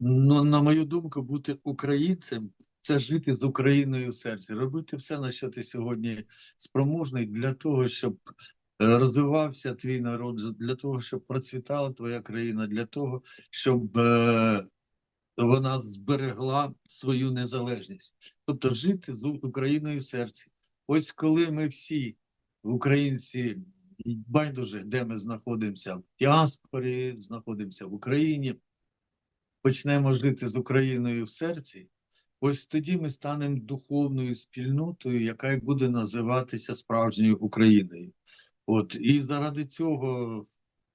Ну, на мою думку, бути українцем це жити з Україною в серці, робити все, на що ти сьогодні спроможний, для того, щоб е, розвивався твій народ, для того, щоб процвітала твоя країна, для того, щоб е, вона зберегла свою незалежність. Тобто жити з Україною в серці. Ось коли ми всі, українці, байдуже, де ми знаходимося в діаспорі, знаходимося в Україні почнемо жити з Україною в серці, ось тоді ми станемо духовною спільнотою, яка й буде називатися справжньою Україною. От і заради цього, в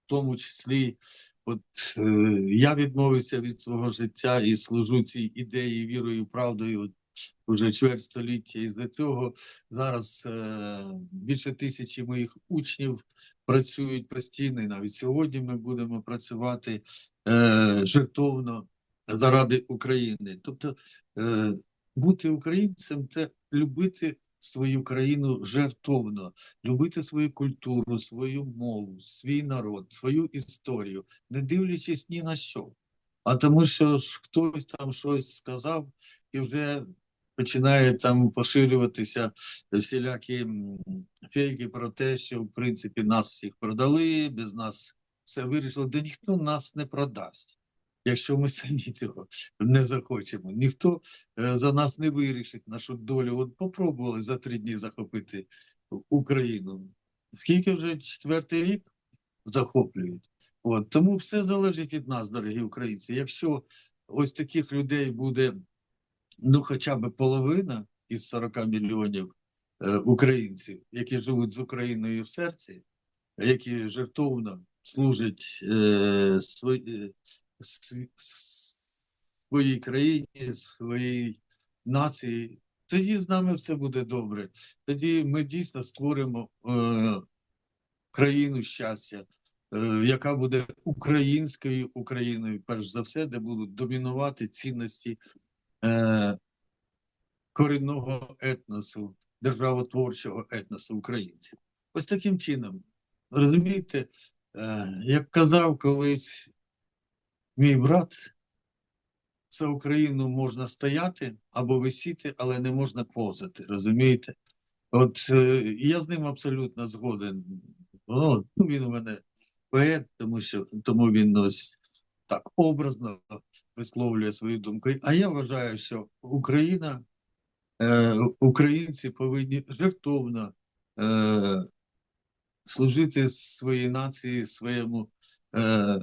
тому числі, от е, я відмовився від свого життя і служу цій ідеї вірою, правдою. Уже чверть століття, і за цього зараз е, більше тисячі моїх учнів працюють постійно. І навіть сьогодні ми будемо працювати е, жертовно заради України. Тобто е, бути українцем це любити свою країну жертовно, любити свою культуру, свою мову, свій народ, свою історію, не дивлячись ні на що. А тому, що ж хтось там щось сказав і вже починає там поширюватися всілякі фейки про те, що в принципі нас всіх продали, без нас все вирішило, де ніхто нас не продасть. Якщо ми самі цього не захочемо, ніхто е, за нас не вирішить нашу долю. От попробували за три дні захопити Україну. Скільки вже четвертий рік захоплюють? От тому все залежить від нас, дорогі українці. Якщо ось таких людей буде ну, хоча б половина із 40 мільйонів е, українців, які живуть з Україною в серці, які жертовно служать е, свої, св- своїй країні, своїй нації, тоді з нами все буде добре. Тоді ми дійсно створимо е, країну щастя, е, яка буде українською Україною, перш за все, де будуть домінувати цінності е, корінного етносу, державотворчого етносу українців. Ось таким чином, розумієте, е, як казав колись мій брат, за Україну можна стояти або висіти, але не можна повзати, розумієте? От е, я з ним абсолютно згоден. Ну, він у мене поет, тому що тому він ось так образно висловлює свою думку. А я вважаю, що Україна, е, українці повинні жертовно е, служити своїй нації, своєму е,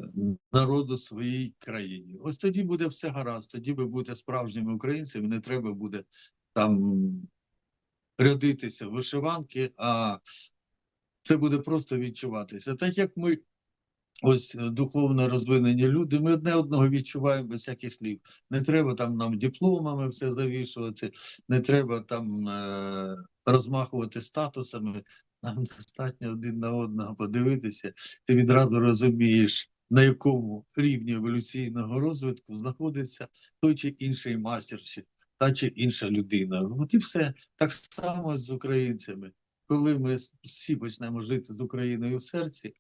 народу, своїй країні. Ось тоді буде все гаразд, тоді ви будете справжніми українцями, не треба буде там рядитися вишиванки, а це буде просто відчуватися. Так як ми ось е, духовно розвинені люди, ми одне одного відчуваємо без всяких слів. Не треба там нам дипломами все завішувати, не треба там е, розмахувати статусами. Нам достатньо один на одного подивитися. Ти відразу розумієш, на якому рівні еволюційного розвитку знаходиться той чи інший мастер, чи та чи інша людина. От і все так само з українцями. Коли ми всі почнемо жити з Україною в серці,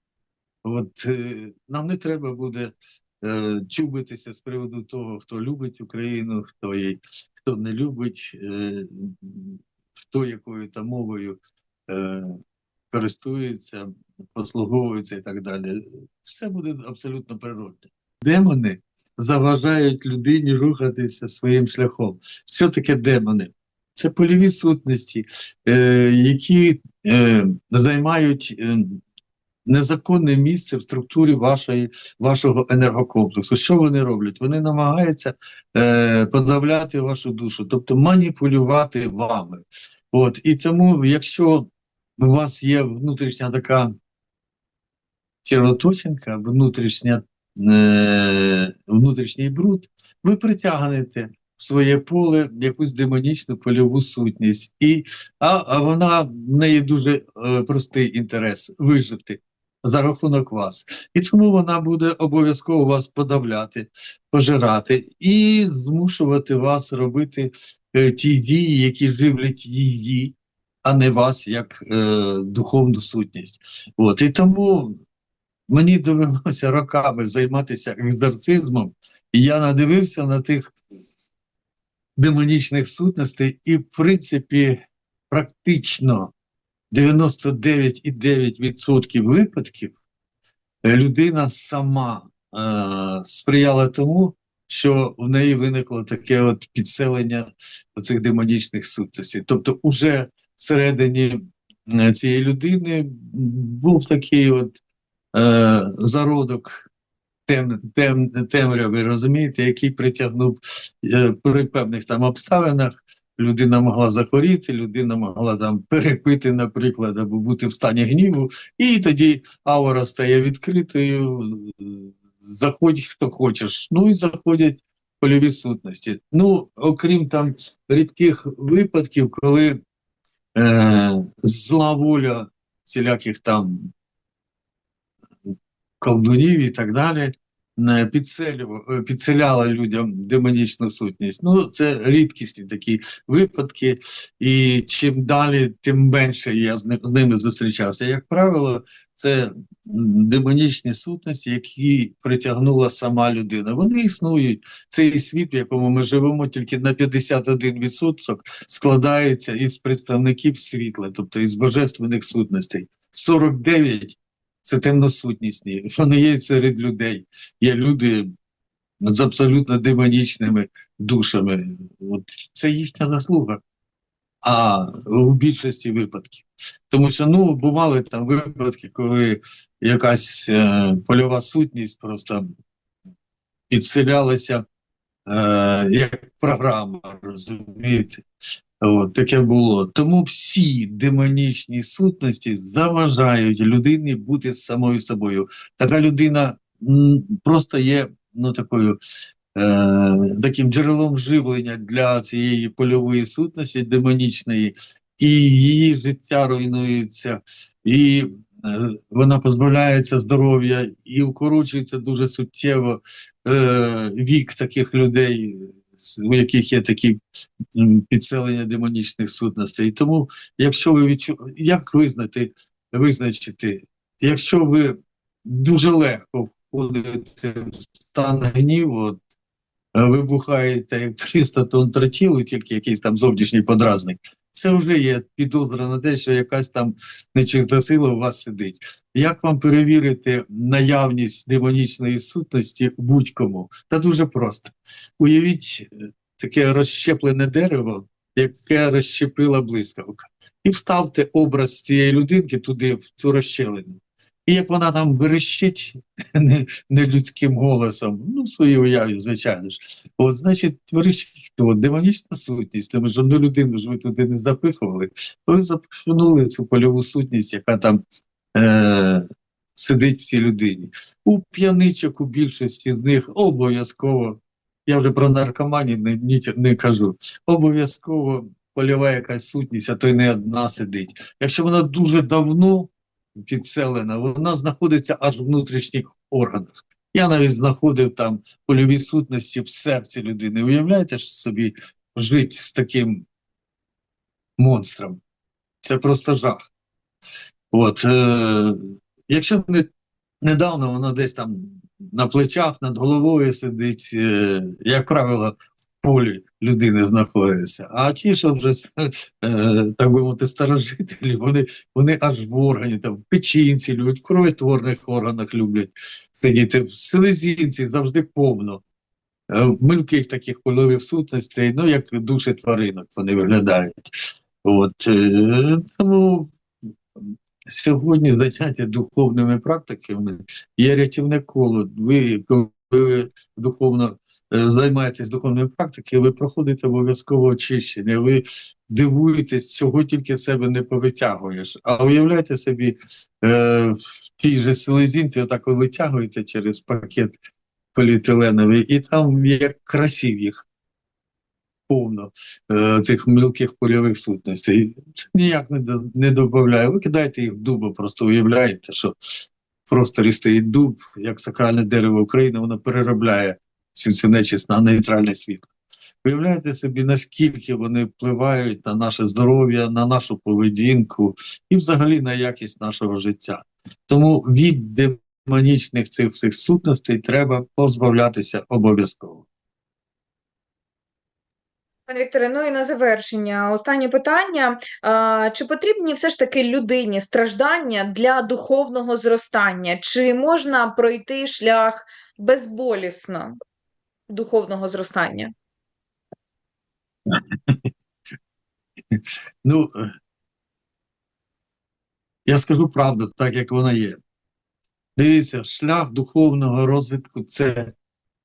от е, нам не треба буде е, чубитися з приводу того, хто любить Україну, хто її, хто не любить, е, хто якою там мовою користується, послуговується і так далі. Все буде абсолютно природне. Демони заважають людині рухатися своїм шляхом. Що таке демони? Це польові сутності, які займають незаконне місце в структурі вашої, вашого енергокомплексу. Що вони роблять? Вони намагаються е, подавляти вашу душу, тобто маніпулювати вами. От і тому, якщо у вас є внутрішня така червоточинка, внутрішня, е, внутрішній бруд, ви притягнете своє поле якусь демонічну польову сутність, і, а, а вона в неї дуже е, простий інтерес вижити за рахунок вас. І тому вона буде обов'язково вас подавляти, пожирати і змушувати вас робити е, ті дії, які живлять її, а не вас як е, духовну сутність. От і тому мені довелося роками займатися екзорцизмом, і я надивився на тих демонічних сутностей, і, в принципі, практично 99,9% випадків людина сама е, сприяла тому, що в неї виникло таке от підселення цих демонічних сутностей. Тобто, уже всередині е, цієї людини був такий от е, зародок тем, тем, темряви, розумієте, який притягнув е, при певних там обставинах. Людина могла захворіти, людина могла там перепити, наприклад, або бути в стані гніву, і тоді аура стає відкритою, заходь хто хочеш. Ну і заходять польові сутності. Ну, окрім там рідких випадків, коли е, зла воля всіляких там колдунів і так далі підселяла людям демонічну сутність. Ну, це рідкісні такі випадки, і чим далі, тим менше я з ними зустрічався. Як правило, це демонічні сутності, які притягнула сама людина. Вони існують. Цей світ, в якому ми живемо, тільки на 51% складається із представників світла, тобто із божественних сутностей. 49 це темносутнісні. Вони є серед людей. Є люди з абсолютно демонічними душами. От це їхня заслуга. А у більшості випадків. Тому що ну бували там випадки, коли якась е, польова сутність просто підселялася е, як програма, розумієте? От, таке було. Тому всі демонічні сутності заважають людині бути самою собою. Така людина просто є ну, такою, е, таким джерелом живлення для цієї польової сутності демонічної, і її життя руйнується, і е, вона позбавляється здоров'я, і укорочується дуже суттєво е, вік таких людей, у яких є такі підселення демонічних сутностей. Тому, якщо ви відчу... як визнати, визначити, якщо ви дуже легко входите в стан гніву, вибухаєте як 300 тонн тротілу, тільки якийсь там зовнішній подразник, це вже є підозра на те, що якась там нечиста сила у вас сидить. Як вам перевірити наявність демонічної сутності будь-кому? Та дуже просто. Уявіть е, таке розщеплене дерево, яке розщепила блискавка, і вставте образ цієї людинки туди, в цю розщелину. І як вона там верещить не, людським голосом, ну, в своїй уяві, звичайно ж, от, значить, верещить, от, демонічна сутність, тому що одну людину ж ви туди не запихували, ви запихнули цю польову сутність, яка там е, сидить в цій людині. У п'яничок у більшості з них обов'язково, я вже про наркоманів не, не, не кажу, обов'язково польова якась сутність, а то й не одна сидить. Якщо вона дуже давно підселена, вона знаходиться аж в внутрішніх органах. Я навіть знаходив там польові сутності в серці людини. Уявляєте ж собі жити з таким монстром? Це просто жах. От, е, якщо не, недавно вона десь там на плечах, над головою сидить, е, як правило, полі людини знаходиться. А ті, що вже е, так би мовити, старожителі, вони, вони аж в органі, там, в печінці люблять, в кровотворних органах люблять сидіти. В селезінці завжди повно. Е, в Мілких таких польових сутностей, ну як душі тваринок вони виглядають. От, е, тому сьогодні заняття духовними практиками є рятівне коло. Ви, ви духовно е, займаєтесь духовною практикою, ви проходите обов'язково очищення. Ви дивуєтесь, чого тільки в себе не повитягуєш. А уявляєте собі, е, в тій же селезінці отак ви витягуєте через пакет поліетиленовий, і там як красив їх повно е, цих мілких польових сутностей. Це ніяк не, не додає. Ви кидаєте їх в дуба, просто уявляєте, що просторі стоїть дуб, як сакральне дерево України, воно переробляє цю нечисть на нейтральне світло. Уявляєте собі, наскільки вони впливають на наше здоров'я, на нашу поведінку і взагалі на якість нашого життя. Тому від демонічних цих всіх сутностей треба позбавлятися обов'язково. Пане Вікторе, ну і на завершення останнє питання. Чи потрібні все ж таки людині страждання для духовного зростання? Чи можна пройти шлях безболісно духовного зростання? Ну, я скажу правду, так як вона є. Дивіться, шлях духовного розвитку це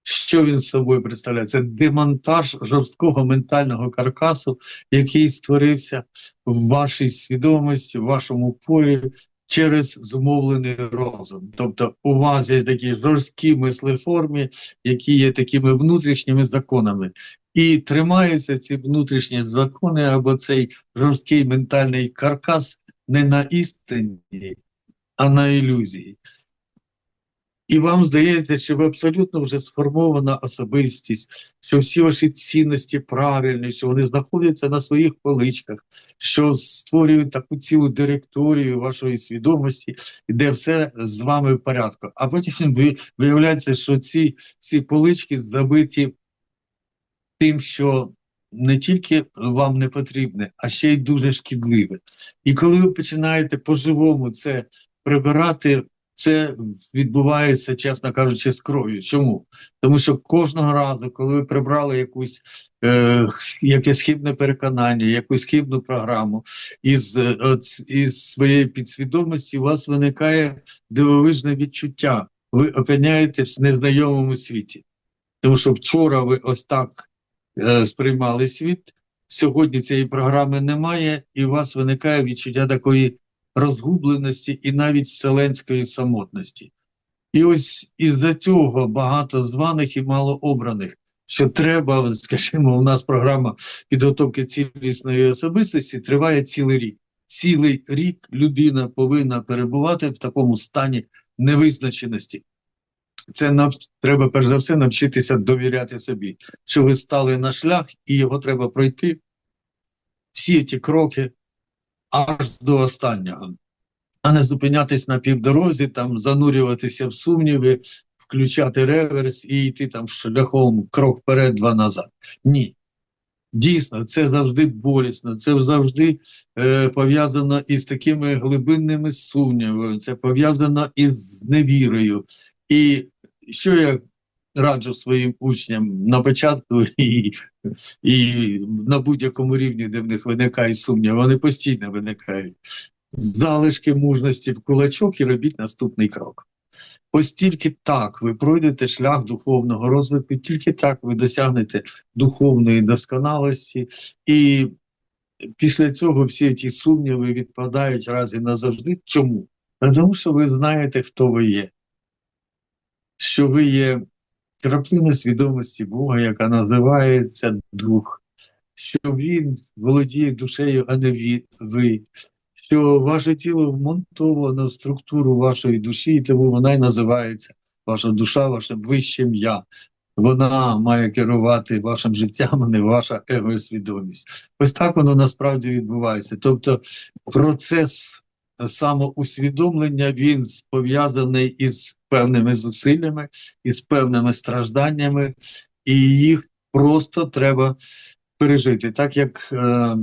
що він собою представляє? Це демонтаж жорсткого ментального каркасу, який створився в вашій свідомості, в вашому полі через зумовлений розум. Тобто у вас є такі жорсткі мислеформи, які є такими внутрішніми законами. І тримаються ці внутрішні закони або цей жорсткий ментальний каркас не на істині, а на ілюзії. І вам здається, що ви абсолютно вже сформована особистість, що всі ваші цінності правильні, що вони знаходяться на своїх поличках, що створюють таку цілу директорію вашої свідомості, де все з вами в порядку. А потім ви виявляється, що ці всі полички забиті тим, що не тільки вам не потрібне, а ще й дуже шкідливе. І коли ви починаєте по-живому це прибирати. Це відбувається, чесно кажучи, з кров'ю. Чому? Тому що кожного разу, коли ви прибрали якусь е, якесь хибне переконання, якусь хибну програму із, е, із своєї підсвідомості, у вас виникає дивовижне відчуття. Ви опиняєтесь в незнайомому світі. Тому що вчора ви ось так е, сприймали світ, сьогодні цієї програми немає, і у вас виникає відчуття такої розгубленості і навіть вселенської самотності. І ось із-за цього багато званих і мало обраних, що треба, скажімо, у нас програма підготовки цілісної особистості триває цілий рік. Цілий рік людина повинна перебувати в такому стані невизначеності. Це нав... треба перш за все навчитися довіряти собі, що ви стали на шлях, і його треба пройти. Всі ті кроки аж до останнього, а не зупинятись на півдорозі, там занурюватися в сумніви, включати реверс і йти там шляхом крок вперед, два назад. Ні. Дійсно, це завжди болісно, це завжди е, пов'язано із такими глибинними сумнівами, це пов'язано із невірою. І що я раджу своїм учням на початку і і на будь-якому рівні, де в них виникає сумнів, вони постійно виникають. Залишки мужності в кулачок і робіть наступний крок. Ось тільки так ви пройдете шлях духовного розвитку, тільки так ви досягнете духовної досконалості, і після цього всі ті сумніви відпадають раз і назавжди. Чому? Тому що ви знаєте, хто ви є, що ви є краплина свідомості Бога, яка називається Дух, що Він володіє душею, а не ви, що ваше тіло вмонтовано в структуру вашої душі, і тому вона й називається ваша душа, ваше вищим я. Вона має керувати вашим життям, а не ваша егосвідомість. Ось так воно насправді відбувається. Тобто процес самоусвідомлення він пов'язаний із певними зусиллями, із певними стражданнями, і їх просто треба пережити. Так як е,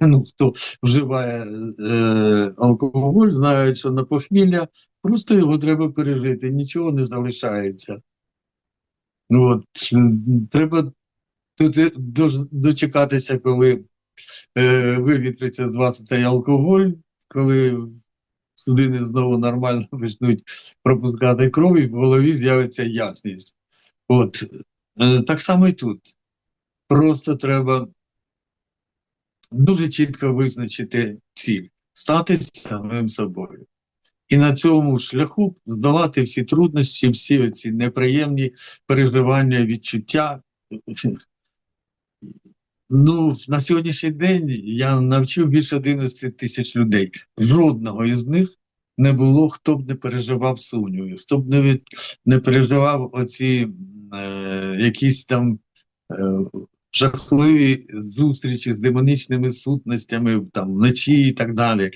ну, хто вживає е, алкоголь, знають, що на похмілля просто його треба пережити, нічого не залишається. От, Треба дочекатися, коли е, вивітриться з вас цей алкоголь коли судини знову нормально почнуть пропускати кров, і в голові з'явиться ясність. От е, так само і тут. Просто треба дуже чітко визначити ціль, стати самим собою. І на цьому шляху здолати всі труднощі, всі ці неприємні переживання, відчуття, Ну, на сьогоднішній день я навчив більше 11 тисяч людей. Жодного із них не було, хто б не переживав сумнівів, хто б не від, не переживав оці е, якісь там е, жахливі зустрічі з демонічними сутностями там вночі і так далі.